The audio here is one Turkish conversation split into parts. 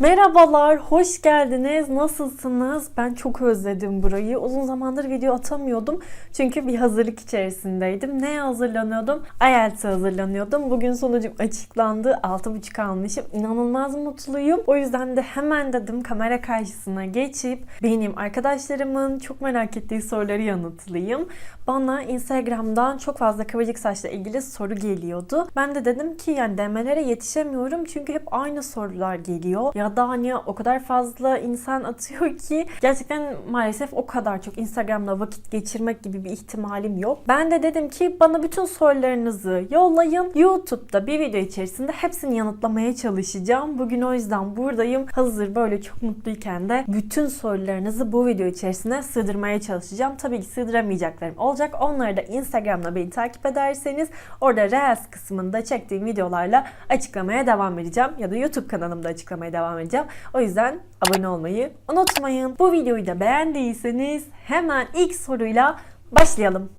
Merhabalar, hoş geldiniz. Nasılsınız? Ben çok özledim burayı. Uzun zamandır video atamıyordum. Çünkü bir hazırlık içerisindeydim. Neye hazırlanıyordum? IELTS'e hazırlanıyordum. Bugün sonucum açıklandı. 6.5 almışım. İnanılmaz mutluyum. O yüzden de hemen dedim kamera karşısına geçip benim arkadaşlarımın çok merak ettiği soruları yanıtlayayım. Bana Instagram'dan çok fazla kıvırcık saçla ilgili soru geliyordu. Ben de dedim ki yani DM'lere yetişemiyorum çünkü hep aynı sorular geliyor. Ya da hani o kadar fazla insan atıyor ki gerçekten maalesef o kadar çok Instagram'da vakit geçirmek gibi bir ihtimalim yok. Ben de dedim ki bana bütün sorularınızı yollayın. YouTube'da bir video içerisinde hepsini yanıtlamaya çalışacağım. Bugün o yüzden buradayım. Hazır böyle çok mutluyken de bütün sorularınızı bu video içerisine sığdırmaya çalışacağım. Tabii ki sığdıramayacaklarım olacak. Onları da Instagram'da beni takip ederseniz orada Reels kısmında çektiğim videolarla açıklamaya devam edeceğim. Ya da YouTube kanalımda açıklamaya devam edeceğim. O yüzden abone olmayı unutmayın. Bu videoyu da beğendiyseniz hemen ilk soruyla başlayalım.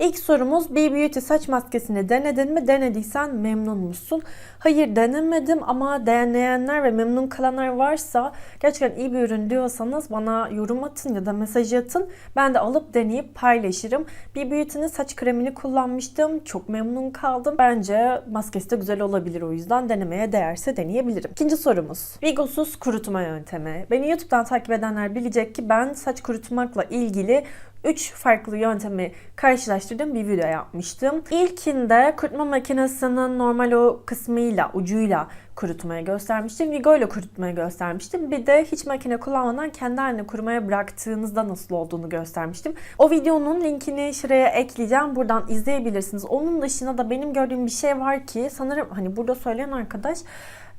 İlk sorumuz B Beauty saç maskesini denedin mi? Denediysen memnun musun? Hayır denemedim ama deneyenler ve memnun kalanlar varsa gerçekten iyi bir ürün diyorsanız bana yorum atın ya da mesaj atın. Ben de alıp deneyip paylaşırım. B Beauty'nin saç kremini kullanmıştım. Çok memnun kaldım. Bence maskesi de güzel olabilir o yüzden denemeye değerse deneyebilirim. İkinci sorumuz. Vigosuz kurutma yöntemi. Beni YouTube'dan takip edenler bilecek ki ben saç kurutmakla ilgili 3 farklı yöntemi karşılaştırdığım bir video yapmıştım. İlkinde kurutma makinesinin normal o kısmıyla, ucuyla kurutmaya göstermiştim. Vigo ile kurutmaya göstermiştim. Bir de hiç makine kullanmadan kendi haline kurumaya bıraktığınızda nasıl olduğunu göstermiştim. O videonun linkini şuraya ekleyeceğim. Buradan izleyebilirsiniz. Onun dışında da benim gördüğüm bir şey var ki sanırım hani burada söyleyen arkadaş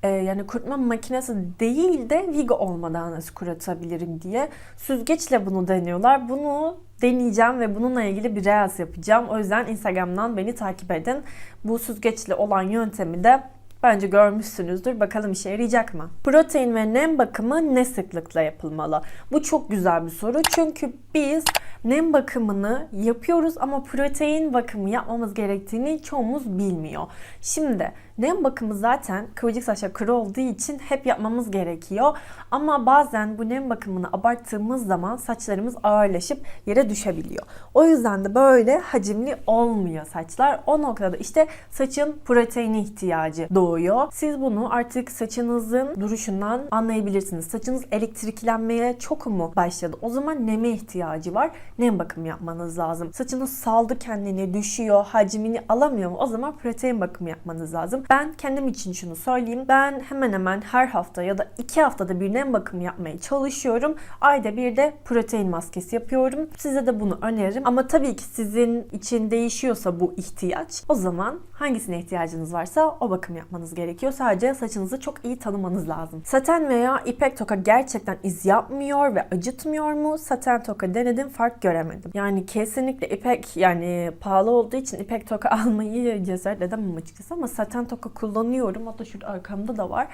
e, yani kurutma makinesi değil de Vigo olmadan nasıl kurutabilirim diye süzgeçle bunu deniyorlar. Bunu deneyeceğim ve bununla ilgili bir reels yapacağım. O yüzden Instagram'dan beni takip edin. Bu süzgeçli olan yöntemi de Bence görmüşsünüzdür. Bakalım işe yarayacak mı? Protein ve nem bakımı ne sıklıkla yapılmalı? Bu çok güzel bir soru. Çünkü biz nem bakımını yapıyoruz ama protein bakımı yapmamız gerektiğini çoğumuz bilmiyor. Şimdi nem bakımı zaten kıvırcık saçla kuru olduğu için hep yapmamız gerekiyor. Ama bazen bu nem bakımını abarttığımız zaman saçlarımız ağırlaşıp yere düşebiliyor. O yüzden de böyle hacimli olmuyor saçlar. O noktada işte saçın proteine ihtiyacı doğuyor. Siz bunu artık saçınızın duruşundan anlayabilirsiniz. Saçınız elektriklenmeye çok mu başladı? O zaman neme ihtiyacı var. Nem bakımı yapmanız lazım. Saçınız saldı kendini, düşüyor, hacmini alamıyor mu? O zaman protein bakımı yapmanız lazım. Ben kendim için şunu söyleyeyim. Ben hemen hemen her hafta ya da iki haftada bir nem bakımı yapmaya çalışıyorum. Ayda bir de protein maskesi yapıyorum. Size de bunu öneririm. Ama tabii ki sizin için değişiyorsa bu ihtiyaç o zaman hangisine ihtiyacınız varsa o bakım yapmanız gerekiyor. Sadece saçınızı çok iyi tanımanız lazım. Saten veya ipek toka gerçekten iz yapmıyor ve acıtmıyor mu? Saten toka denedim fark göremedim. Yani kesinlikle ipek yani pahalı olduğu için ipek toka almayı cesaret edemem açıkçası ama saten toka kullanıyorum. Hatta şurada arkamda da var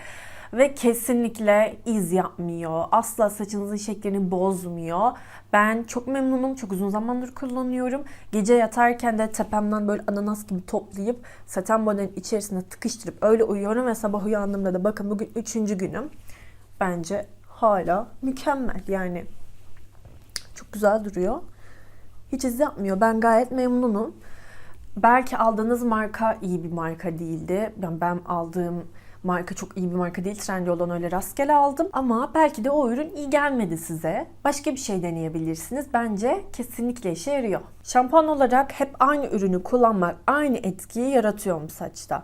ve kesinlikle iz yapmıyor. Asla saçınızın şeklini bozmuyor. Ben çok memnunum. Çok uzun zamandır kullanıyorum. Gece yatarken de tepemden böyle ananas gibi toplayıp saten bonenin içerisine tıkıştırıp öyle uyuyorum ve sabah uyandığımda da bakın bugün üçüncü günüm. Bence hala mükemmel yani. Çok güzel duruyor. Hiç iz yapmıyor. Ben gayet memnunum. Belki aldığınız marka iyi bir marka değildi. Ben, ben aldığım marka çok iyi bir marka değil. Trendyol'dan öyle rastgele aldım. Ama belki de o ürün iyi gelmedi size. Başka bir şey deneyebilirsiniz. Bence kesinlikle işe yarıyor. Şampuan olarak hep aynı ürünü kullanmak aynı etkiyi yaratıyor mu saçta?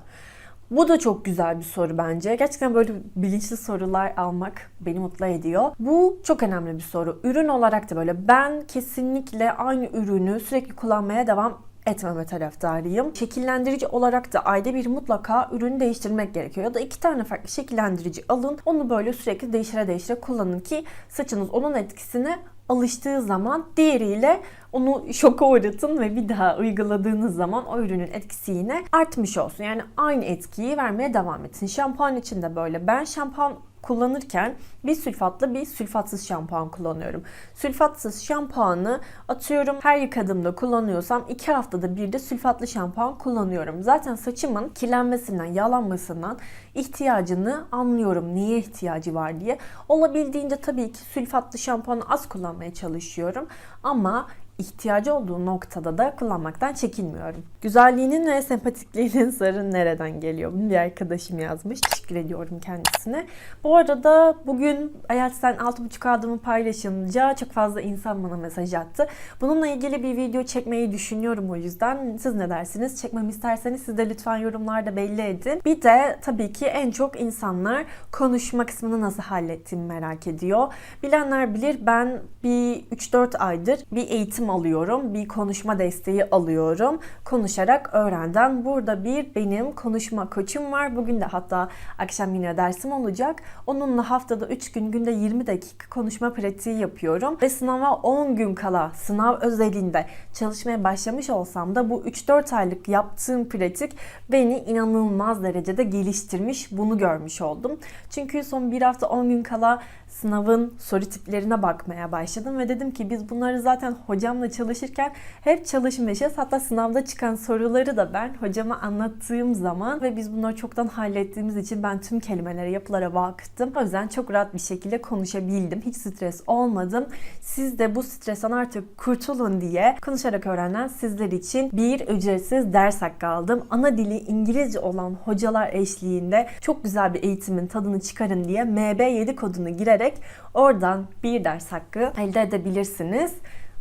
Bu da çok güzel bir soru bence. Gerçekten böyle bilinçli sorular almak beni mutlu ediyor. Bu çok önemli bir soru. Ürün olarak da böyle ben kesinlikle aynı ürünü sürekli kullanmaya devam etmeme taraftarıyım. Şekillendirici olarak da ayda bir mutlaka ürünü değiştirmek gerekiyor. Ya da iki tane farklı şekillendirici alın. Onu böyle sürekli değiştire değiştire kullanın ki saçınız onun etkisine alıştığı zaman diğeriyle onu şoka uğratın ve bir daha uyguladığınız zaman o ürünün etkisi yine artmış olsun. Yani aynı etkiyi vermeye devam etsin. Şampuan için de böyle. Ben şampuan kullanırken bir sülfatlı bir sülfatsız şampuan kullanıyorum. Sülfatsız şampuanı atıyorum her yıkadığımda kullanıyorsam 2 haftada bir de sülfatlı şampuan kullanıyorum. Zaten saçımın kirlenmesinden, yağlanmasından ihtiyacını anlıyorum. Niye ihtiyacı var diye. Olabildiğince tabii ki sülfatlı şampuanı az kullanmaya çalışıyorum. Ama ihtiyacı olduğu noktada da kullanmaktan çekinmiyorum. Güzelliğinin ve sempatikliğinin sırrı nereden geliyor? Bir arkadaşım yazmış. Teşekkür ediyorum kendisine. Bu arada bugün IELTS'ten 6.5 aldığımı paylaşınca çok fazla insan bana mesaj attı. Bununla ilgili bir video çekmeyi düşünüyorum o yüzden. Siz ne dersiniz? Çekmemi isterseniz siz de lütfen yorumlarda belli edin. Bir de tabii ki en çok insanlar konuşma kısmını nasıl hallettiğimi merak ediyor. Bilenler bilir ben bir 3-4 aydır bir eğitim alıyorum. Bir konuşma desteği alıyorum. Konuşarak öğrenden. Burada bir benim konuşma koçum var. Bugün de hatta akşam yine dersim olacak. Onunla haftada 3 gün günde 20 dakika konuşma pratiği yapıyorum. Ve sınava 10 gün kala sınav özelinde çalışmaya başlamış olsam da bu 3-4 aylık yaptığım pratik beni inanılmaz derecede geliştirmiş. Bunu görmüş oldum. Çünkü son bir hafta 10 gün kala sınavın soru tiplerine bakmaya başladım ve dedim ki biz bunları zaten hocamla çalışırken hep çalışmışız. Hatta sınavda çıkan soruları da ben hocama anlattığım zaman ve biz bunları çoktan hallettiğimiz için ben tüm kelimelere, yapılara baktım. O yüzden çok rahat bir şekilde konuşabildim. Hiç stres olmadım. Siz de bu stresten artık kurtulun diye konuşarak öğrenen sizler için bir ücretsiz ders hakkı aldım. Ana dili İngilizce olan hocalar eşliğinde çok güzel bir eğitimin tadını çıkarın diye MB7 kodunu girerek oradan bir ders hakkı elde edebilirsiniz.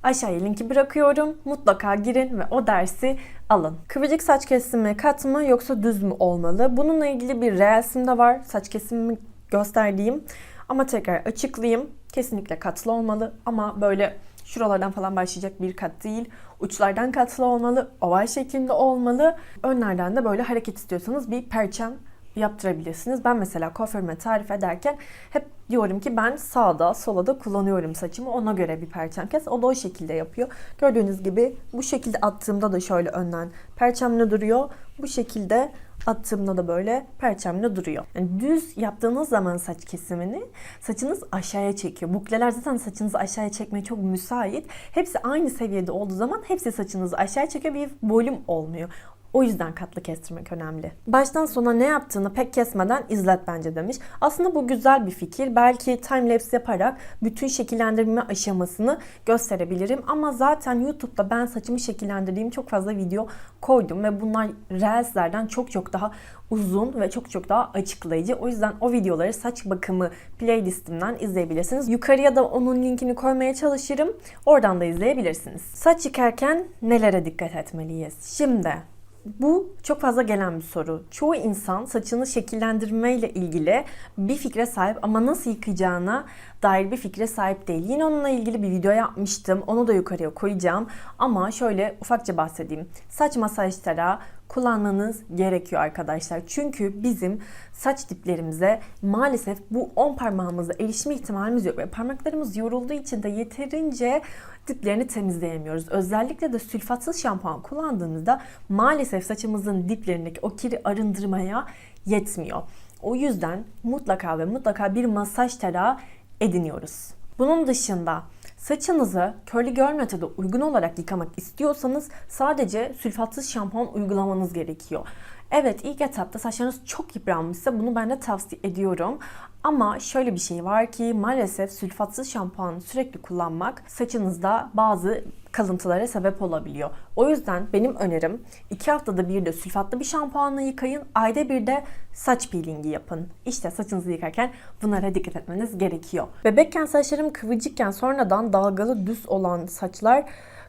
Aşağıya linki bırakıyorum. Mutlaka girin ve o dersi alın. Kıvırcık saç kesimi kat mı yoksa düz mü olmalı? Bununla ilgili bir reelsim de var. Saç kesimimi gösterdiğim. Ama tekrar açıklayayım. Kesinlikle katlı olmalı ama böyle şuralardan falan başlayacak bir kat değil. Uçlardan katlı olmalı, oval şeklinde olmalı. Önlerden de böyle hareket istiyorsanız bir perçem yaptırabilirsiniz. Ben mesela kuaförüme tarif ederken hep diyorum ki ben sağda sola da kullanıyorum saçımı. Ona göre bir perçem kes. O da o şekilde yapıyor. Gördüğünüz gibi bu şekilde attığımda da şöyle önden perçemle duruyor. Bu şekilde attığımda da böyle perçemle duruyor. Yani düz yaptığınız zaman saç kesimini saçınız aşağıya çekiyor. Bukleler zaten saçınızı aşağıya çekmeye çok müsait. Hepsi aynı seviyede olduğu zaman hepsi saçınızı aşağıya çekiyor. Bir volüm olmuyor. O yüzden katlı kestirmek önemli. Baştan sona ne yaptığını pek kesmeden izlet bence demiş. Aslında bu güzel bir fikir. Belki timelapse yaparak bütün şekillendirme aşamasını gösterebilirim. Ama zaten YouTube'da ben saçımı şekillendirdiğim çok fazla video koydum ve bunlar Reels'lerden çok çok daha uzun ve çok çok daha açıklayıcı. O yüzden o videoları saç bakımı playlistimden izleyebilirsiniz. Yukarıya da onun linkini koymaya çalışırım. Oradan da izleyebilirsiniz. Saç yıkarken nelere dikkat etmeliyiz? Şimdi bu çok fazla gelen bir soru. Çoğu insan saçını şekillendirmeyle ilgili bir fikre sahip ama nasıl yıkayacağına dair bir fikre sahip değil. Yine onunla ilgili bir video yapmıştım. Onu da yukarıya koyacağım. Ama şöyle ufakça bahsedeyim. Saç masaj tarağı kullanmanız gerekiyor arkadaşlar. Çünkü bizim saç diplerimize maalesef bu 10 parmağımıza erişme ihtimalimiz yok ve parmaklarımız yorulduğu için de yeterince diplerini temizleyemiyoruz. Özellikle de sülfatsız şampuan kullandığımızda maalesef saçımızın diplerindeki o kiri arındırmaya yetmiyor. O yüzden mutlaka ve mutlaka bir masaj tarağı ediniyoruz. Bunun dışında Saçınızı curly girl metodu uygun olarak yıkamak istiyorsanız sadece sülfatsız şampuan uygulamanız gerekiyor. Evet ilk etapta saçlarınız çok yıpranmışsa bunu ben de tavsiye ediyorum. Ama şöyle bir şey var ki maalesef sülfatsız şampuan sürekli kullanmak saçınızda bazı kalıntılara sebep olabiliyor. O yüzden benim önerim 2 haftada bir de sülfatlı bir şampuanla yıkayın. Ayda bir de saç peelingi yapın. İşte saçınızı yıkarken bunlara dikkat etmeniz gerekiyor. Bebekken saçlarım kıvırcıkken sonradan dalgalı düz olan saçlar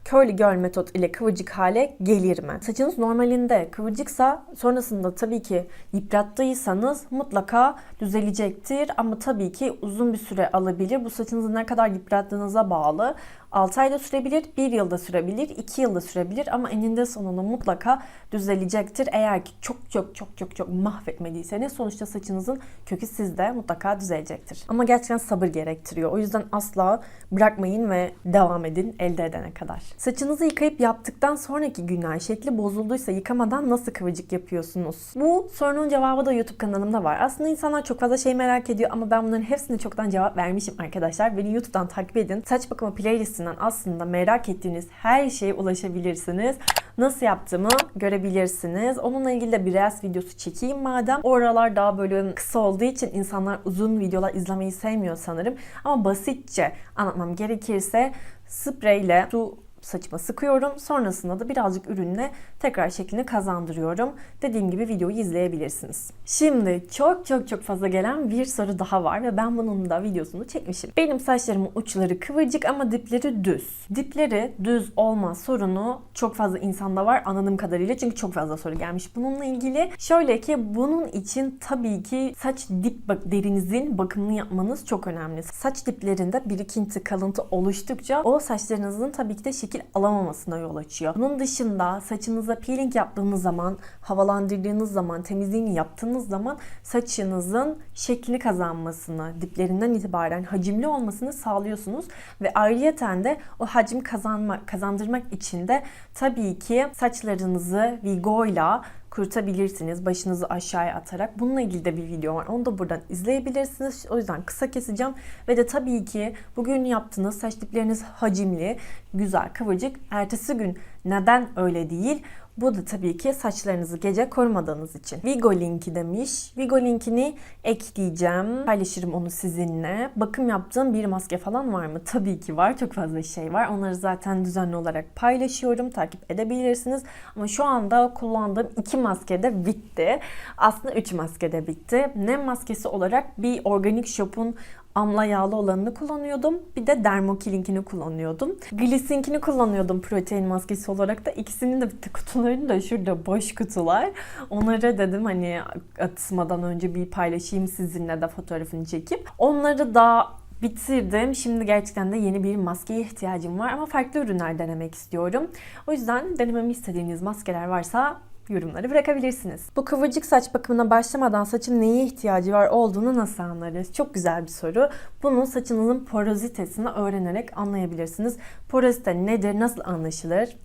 curly girl metot ile kıvırcık hale gelir mi? Saçınız normalinde kıvırcıksa sonrasında tabii ki yıprattıysanız mutlaka düzelecektir ama tabii ki uzun bir süre alabilir. Bu saçınızı ne kadar yıprattığınıza bağlı. 6 ayda sürebilir, 1 yılda sürebilir, 2 yılda sürebilir ama eninde sonunda mutlaka düzelecektir. Eğer ki çok çok çok çok çok mahvetmediyseniz sonuçta saçınızın kökü sizde mutlaka düzelecektir. Ama gerçekten sabır gerektiriyor. O yüzden asla bırakmayın ve devam edin elde edene kadar. Saçınızı yıkayıp yaptıktan sonraki günler şekli bozulduysa yıkamadan nasıl kıvırcık yapıyorsunuz? Bu sorunun cevabı da YouTube kanalımda var. Aslında insanlar çok fazla şey merak ediyor ama ben bunların hepsine çoktan cevap vermişim arkadaşlar. Beni YouTube'dan takip edin. Saç bakımı playlistinden aslında merak ettiğiniz her şeye ulaşabilirsiniz. Nasıl yaptığımı görebilirsiniz. Onunla ilgili de bir Reels videosu çekeyim madem. Oralar daha böyle kısa olduğu için insanlar uzun videolar izlemeyi sevmiyor sanırım. Ama basitçe anlatmam gerekirse spreyle su saçıma sıkıyorum. Sonrasında da birazcık ürünle tekrar şeklini kazandırıyorum. Dediğim gibi videoyu izleyebilirsiniz. Şimdi çok çok çok fazla gelen bir soru daha var ve ben bunun da videosunu çekmişim. Benim saçlarımın uçları kıvırcık ama dipleri düz. Dipleri düz olma sorunu çok fazla insanda var anladığım kadarıyla çünkü çok fazla soru gelmiş bununla ilgili. Şöyle ki bunun için tabii ki saç dip bak derinizin bakımını yapmanız çok önemli. Saç diplerinde birikinti, kalıntı oluştukça o saçlarınızın tabii ki de şekil alamamasına yol açıyor. Bunun dışında saçınıza peeling yaptığınız zaman, havalandırdığınız zaman, temizliğini yaptığınız zaman saçınızın şeklini kazanmasını, diplerinden itibaren hacimli olmasını sağlıyorsunuz ve ayrıyeten de o hacim kazanma, kazandırmak için de tabii ki saçlarınızı Vigo'yla kurutabilirsiniz başınızı aşağıya atarak. Bununla ilgili de bir video var. Onu da buradan izleyebilirsiniz. O yüzden kısa keseceğim. Ve de tabii ki bugün yaptığınız saç dipleriniz hacimli, güzel, kıvırcık. Ertesi gün neden öyle değil? Bu da tabii ki saçlarınızı gece korumadığınız için. Vigo linki demiş. Vigo linkini ekleyeceğim. Paylaşırım onu sizinle. Bakım yaptığım bir maske falan var mı? Tabii ki var. Çok fazla şey var. Onları zaten düzenli olarak paylaşıyorum. Takip edebilirsiniz. Ama şu anda kullandığım iki maske de bitti. Aslında üç maske de bitti. Nem maskesi olarak bir Organic Shop'un amla yağlı olanını kullanıyordum. Bir de Dermokilinkini kullanıyordum. Glycinkini kullanıyordum protein maskesi olarak da. İkisinin de kutularını da şurada boş kutular. Onları dedim hani atmadan önce bir paylaşayım sizinle de fotoğrafını çekip. Onları da bitirdim. Şimdi gerçekten de yeni bir maskeye ihtiyacım var ama farklı ürünler denemek istiyorum. O yüzden denememi istediğiniz maskeler varsa yorumları bırakabilirsiniz. Bu kıvırcık saç bakımına başlamadan saçın neye ihtiyacı var olduğunu nasıl anlarız? Çok güzel bir soru. Bunu saçınızın porozitesini öğrenerek anlayabilirsiniz. Porozite nedir, nasıl anlaşılır?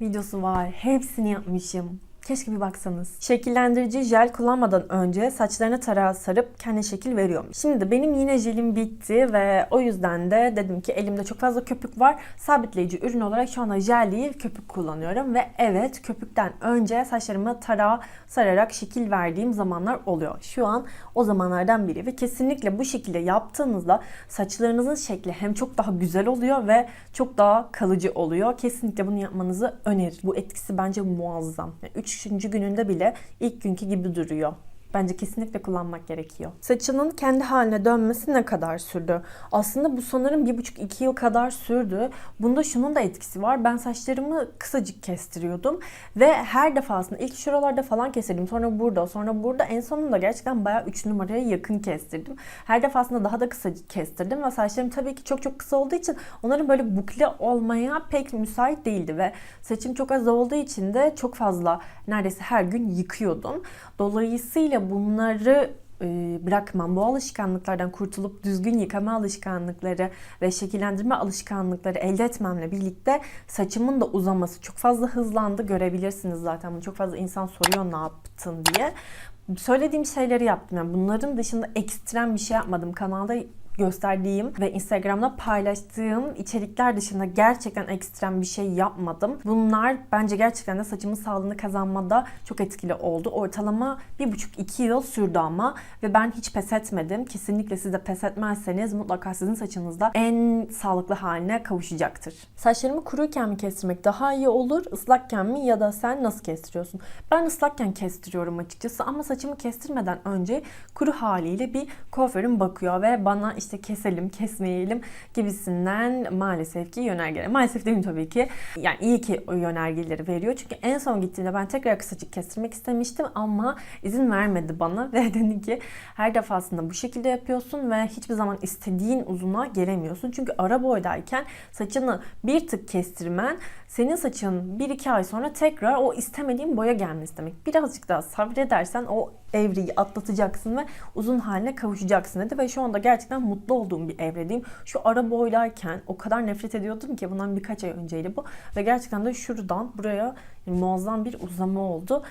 Videosu var. Hepsini yapmışım. Keşke bir baksanız. Şekillendirici jel kullanmadan önce saçlarını tarağa sarıp kendi şekil veriyormuş. Şimdi de benim yine jelim bitti ve o yüzden de dedim ki elimde çok fazla köpük var. Sabitleyici ürün olarak şu anda jel değil köpük kullanıyorum ve evet köpükten önce saçlarımı tarağa sararak şekil verdiğim zamanlar oluyor. Şu an o zamanlardan biri ve kesinlikle bu şekilde yaptığınızda saçlarınızın şekli hem çok daha güzel oluyor ve çok daha kalıcı oluyor. Kesinlikle bunu yapmanızı öneririm. Bu etkisi bence muazzam. Yani üç 63. gününde bile ilk günkü gibi duruyor. Bence kesinlikle kullanmak gerekiyor. Saçının kendi haline dönmesi ne kadar sürdü? Aslında bu sanırım bir buçuk iki yıl kadar sürdü. Bunda şunun da etkisi var. Ben saçlarımı kısacık kestiriyordum. Ve her defasında ilk şuralarda falan kestirdim. Sonra burada, sonra burada. En sonunda gerçekten bayağı 3 numaraya yakın kestirdim. Her defasında daha da kısacık kestirdim. Ve saçlarım tabii ki çok çok kısa olduğu için onların böyle bukle olmaya pek müsait değildi. Ve saçım çok az olduğu için de çok fazla neredeyse her gün yıkıyordum. Dolayısıyla bunları e, bırakmam, bu alışkanlıklardan kurtulup düzgün yıkama alışkanlıkları ve şekillendirme alışkanlıkları elde etmemle birlikte saçımın da uzaması çok fazla hızlandı. Görebilirsiniz zaten bunu çok fazla insan soruyor ne yaptın diye. Söylediğim şeyleri yaptım. Yani bunların dışında ekstrem bir şey yapmadım. Kanalda gösterdiğim ve Instagram'da paylaştığım içerikler dışında gerçekten ekstrem bir şey yapmadım. Bunlar bence gerçekten de saçımın sağlığını kazanmada çok etkili oldu. Ortalama bir buçuk iki yıl sürdü ama ve ben hiç pes etmedim. Kesinlikle siz de pes etmezseniz mutlaka sizin saçınızda en sağlıklı haline kavuşacaktır. Saçlarımı kuruyken mi kestirmek daha iyi olur, ıslakken mi ya da sen nasıl kestiriyorsun? Ben ıslakken kestiriyorum açıkçası ama saçımı kestirmeden önce kuru haliyle bir kuaförüm bakıyor ve bana işte işte keselim, kesmeyelim gibisinden maalesef ki yönergeler. Maalesef değil tabii ki. Yani iyi ki o yönergeleri veriyor. Çünkü en son gittiğimde ben tekrar kısacık kestirmek istemiştim ama izin vermedi bana ve dedi ki her defasında bu şekilde yapıyorsun ve hiçbir zaman istediğin uzuna gelemiyorsun. Çünkü ara boydayken saçını bir tık kestirmen senin saçın 1-2 ay sonra tekrar o istemediğin boya gelmesi demek. Birazcık daha sabredersen o evreyi atlatacaksın ve uzun haline kavuşacaksın dedi ve şu anda gerçekten mutlu olduğum bir evredeyim. Şu ara boylarken o kadar nefret ediyordum ki bundan birkaç ay önceydi bu ve gerçekten de şuradan buraya yani muazzam bir uzama oldu.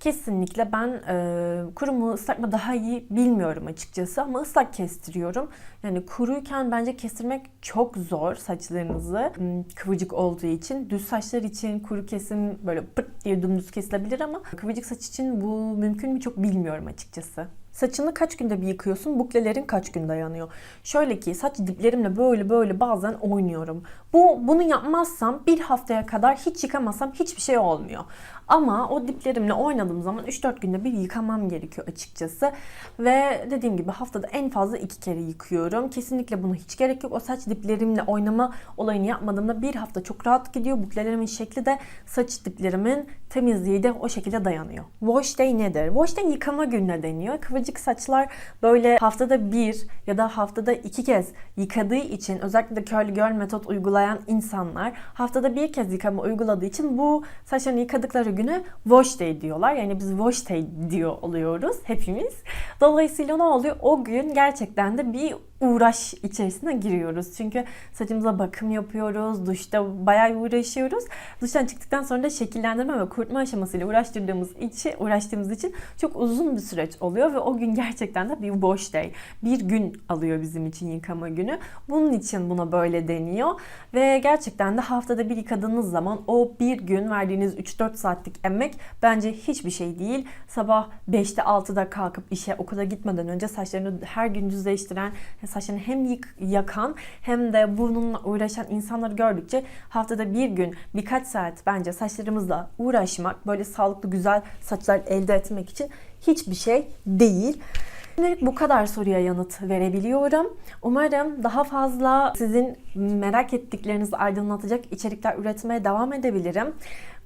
Kesinlikle ben e, kuru mu ıslak mı daha iyi bilmiyorum açıkçası ama ıslak kestiriyorum. Yani kuruyken bence kestirmek çok zor saçlarınızı Hmm, kıvırcık olduğu için. Düz saçlar için kuru kesim böyle pırt diye dümdüz kesilebilir ama kıvırcık saç için bu mümkün mü çok bilmiyorum açıkçası. Saçını kaç günde bir yıkıyorsun? Buklelerin kaç gün dayanıyor? Şöyle ki saç diplerimle böyle böyle bazen oynuyorum. Bu bunu yapmazsam bir haftaya kadar hiç yıkamazsam hiçbir şey olmuyor. Ama o diplerimle oynadığım zaman 3-4 günde bir yıkamam gerekiyor açıkçası. Ve dediğim gibi haftada en fazla iki kere yıkıyorum. Kesinlikle buna hiç gerek yok. O saç diplerimle oynama olayını yapmadığımda bir hafta çok rahat gidiyor. Buklelerimin şekli de saç diplerimin temizliği de o şekilde dayanıyor. Wash day nedir? Wash day yıkama gününe deniyor. Kıvırcık saçlar böyle haftada bir ya da haftada iki kez yıkadığı için özellikle curly girl metot uygulayan insanlar haftada bir kez yıkama uyguladığı için bu saçlarını yıkadıkları güne wash day diyorlar. Yani biz wash day diyor oluyoruz hepimiz. Dolayısıyla ne oluyor? O gün gerçekten de bir uğraş içerisine giriyoruz. Çünkü saçımıza bakım yapıyoruz, duşta bayağı uğraşıyoruz. Duştan çıktıktan sonra da şekillendirme ve kurutma aşamasıyla uğraştırdığımız için, uğraştığımız için çok uzun bir süreç oluyor ve o gün gerçekten de bir wash day. Bir gün alıyor bizim için yıkama günü. Bunun için buna böyle deniyor ve gerçekten de haftada bir yıkadığınız zaman o bir gün verdiğiniz 3-4 saatlik emek bence hiçbir şey değil. Sabah 5'te 6'da kalkıp işe okula gitmeden önce saçlarını her gün düzleştiren, saçlarını hem yık, yakan hem de bununla uğraşan insanları gördükçe haftada bir gün birkaç saat bence saçlarımızla uğraşmak böyle sağlıklı güzel saçlar elde etmek için hiçbir şey değil. Şimdilik bu kadar soruya yanıt verebiliyorum. Umarım daha fazla sizin merak ettiklerinizi aydınlatacak içerikler üretmeye devam edebilirim.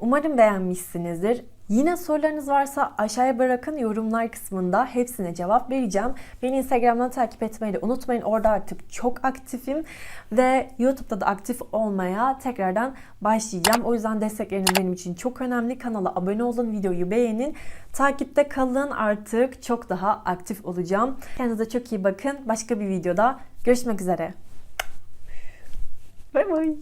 Umarım beğenmişsinizdir. Yine sorularınız varsa aşağıya bırakın yorumlar kısmında hepsine cevap vereceğim. Beni Instagram'dan takip etmeyi de unutmayın. Orada artık çok aktifim ve YouTube'da da aktif olmaya tekrardan başlayacağım. O yüzden destekleriniz benim için çok önemli. Kanala abone olun, videoyu beğenin. Takipte kalın artık çok daha aktif olacağım. Kendinize çok iyi bakın. Başka bir videoda görüşmek üzere. Bay bay.